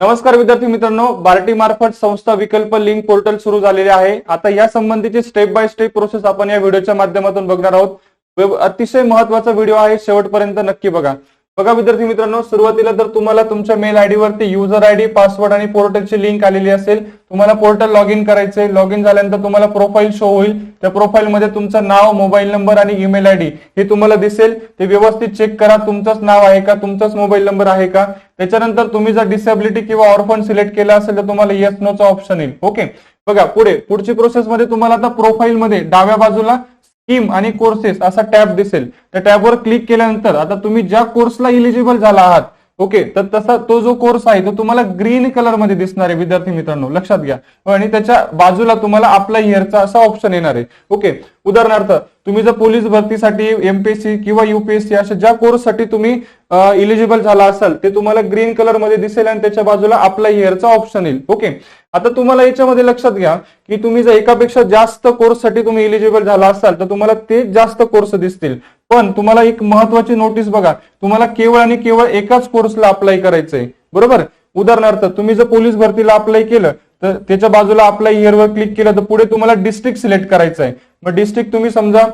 नमस्कार विद्यार्थी मित्रांनो बार्टी मार्फत संस्था विकल्प लिंक पोर्टल सुरू झालेले आहे. आता या संबंधीची स्टेप बाय स्टेप प्रोसेस आपण या व्हिडिओच्या माध्यमातून बघणार आहोत. अतिशय महत्त्वाचा व्हिडिओ आहे शेवटपर्यंत नक्की बघा. बघा विद्यार्थी मित्रांनो सुरुवातीला जर तुम्हाला तुमच्या मेल आयडी वरती युजर आयडी पासवर्ड आणि पोर्टलची लिंक आलेली असेल तुम्हाला पोर्टल लॉग इन करायचंय. लॉग इन झाल्यानंतर तुम्हाला प्रोफाईल शो होईल. त्या प्रोफाईल मध्ये तुमचं नाव मोबाईल नंबर आणि ईमेल आयडी हे तुम्हाला दिसेल. ते व्यवस्थित चेक करा तुमचंच नाव आहे का तुमचाच मोबाईल नंबर आहे का. त्याच्यानंतर तुम्ही जर डिसेबिलिटी किंवा ऑर्फन सिलेक्ट केला असेल तर तुम्हाला येस नोचा ऑप्शन येईल. ओके बघा पुढे पुढची प्रोसेस मध्ये तुम्हाला आता प्रोफाईल मध्ये डाव्या बाजूला स्कीम आणि कोर्सेस असा टॅब दिसेल. त्या टॅबवर क्लिक केल्यानंतर आता तुम्ही ज्या कोर्सला इलिजिबल झाला आहात ओके तर तसा तो जो कोर्स आहे तो तुम्हाला ग्रीन कलरमध्ये दिसणार आहे विद्यार्थी मित्रांनो. लक्षात घ्या. आणि त्याच्या बाजूला तुम्हाला आपला इयरचा असा ऑप्शन येणार आहे. ओके उदाहरणार्थ तुम्ही जर पोलीस भरतीसाठी एमपीएससी किंवा युपीएससी अशा ज्या कोर्ससाठी तुम्ही इलिजिबल झाला असाल ते तुम्हाला ग्रीन कलरमध्ये दिसेल आणि त्याच्या बाजूला आपला इयरचा ऑप्शन येईल. ओके आता तुम्हाला याच्यामध्ये लक्षात घ्या की तुम्ही जर एकापेक्षा जास्त कोर्ससाठी तुम्ही इलिजिबल झाला असाल तर तुम्हाला ते जास्त कोर्स दिसतील. पण तुम्हाला एक महत्वाची नोटीस बघा. तुम्हाला केवळ आणि केवळ एकाच कोर्सला अप्लाय करायचंय. बरोबर? उदाहरणार्थ तुम्ही जर पोलीस भरतीला अप्लाय केलं तर त्याच्या बाजूला अप्लाय हिअरवर क्लिक केलं तर पुढे तुम्हाला डिस्ट्रिक्ट सिलेक्ट करायचं आहे मग डिस्ट्रिक्ट तुम्ही समजा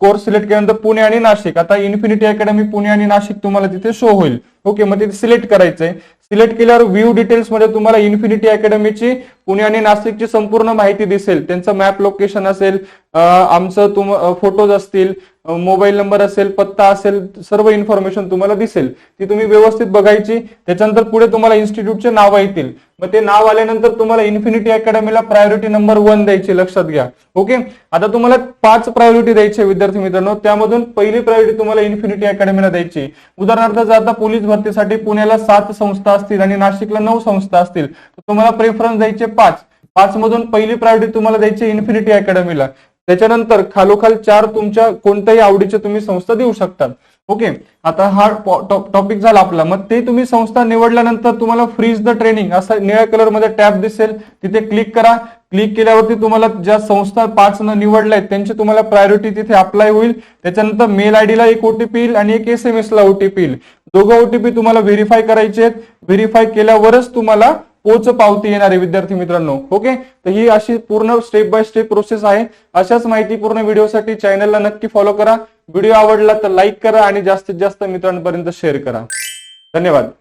कोर्स सिलेक्ट केल्यानंतर पुणे आणि नाशिक. आता इन्फिनिटी अकॅडमी पुणे आणि नाशिक तुम्हाला तिथे शो होईल. ओके मग तिथे सिलेक्ट करायचंय. सिलेक्ट केल्यावर व्ह्यू डिटेल्समध्ये तुम्हाला इन्फिनिटी अकॅडमीची पुणे आणि नाशिकची संपूर्ण माहिती दिसेल. त्यांचं मॅप लोकेशन असेल आमचं तुम फोटोज असतील मोबाईल नंबर असेल पत्ता असेल सर्व इन्फॉर्मेशन तुम्हाला दिसेल. ती तुम्ही व्यवस्थित बघायची. त्याच्यानंतर पुढे तुम्हाला इन्स्टिट्यूटचे नाव येतील. मग ते नाव आल्यानंतर तुम्हाला इन्फिनिटी अकॅडमीला प्रायोरिटी नंबर वन द्यायची लक्षात घ्या. ओके आता तुम्हाला पाच प्रायोरिटी द्यायची विद्यार्थी मित्रांनो. त्यामधून पहिली प्रायोरिटी तुम्हाला इन्फिनिटी अकॅडमीला द्यायची उदाहरणार्थ जर आता पोलीस भरतीसाठी पुण्याला सात संस्था असतील आणि नाशिकला नऊ संस्था असतील तर तुम्हाला प्रेफरन्स द्यायचे पाच. पाच मधून पहिली प्रायोरिटी तुम्हाला द्यायची इन्फिनिटी अकॅडमीला त्याच्यानंतर खालोखाल चार तुमच्या कोणत्याही आवडीचे तुम्ही संस्था देऊ शकतात. ओके आता हा टॉपिक झाला आपला. मग ते तुम्ही संस्था निवडल्यानंतर तुम्हाला फ्रीज द ट्रेनिंग असा निळ्या कलरमध्ये टॅब दिसेल. तिथे क्लिक करा. क्लिक केल्यावरती तुम्हाला ज्या संस्था पाच न निवडल्या आहेत त्यांची तुम्हाला प्रायोरिटी तिथे अप्लाय होईल. त्याच्यानंतर मेल आयडीला एक ओटीपी येईल आणि एक एस एम ला ओटीपी येईल. दोघं ओटीपी तुम्हाला व्हेरीफाय करायचे आहेत. व्हेरीफाय केल्यावरच तुम्हाला पोच पावती येणार आहे विद्यार्थी मित्रांनो ओके? तर ही अशी पूर्ण स्टेप बाय स्टेप प्रोसेस आहे. अशाच माहितीपूर्ण व्हिडिओसाठी चॅनलला नक्की फॉलो करा. व्हिडिओ आवडला तर लाईक करा आणि जास्तीत जास्त मित्रांपर्यंत शेअर करा. धन्यवाद.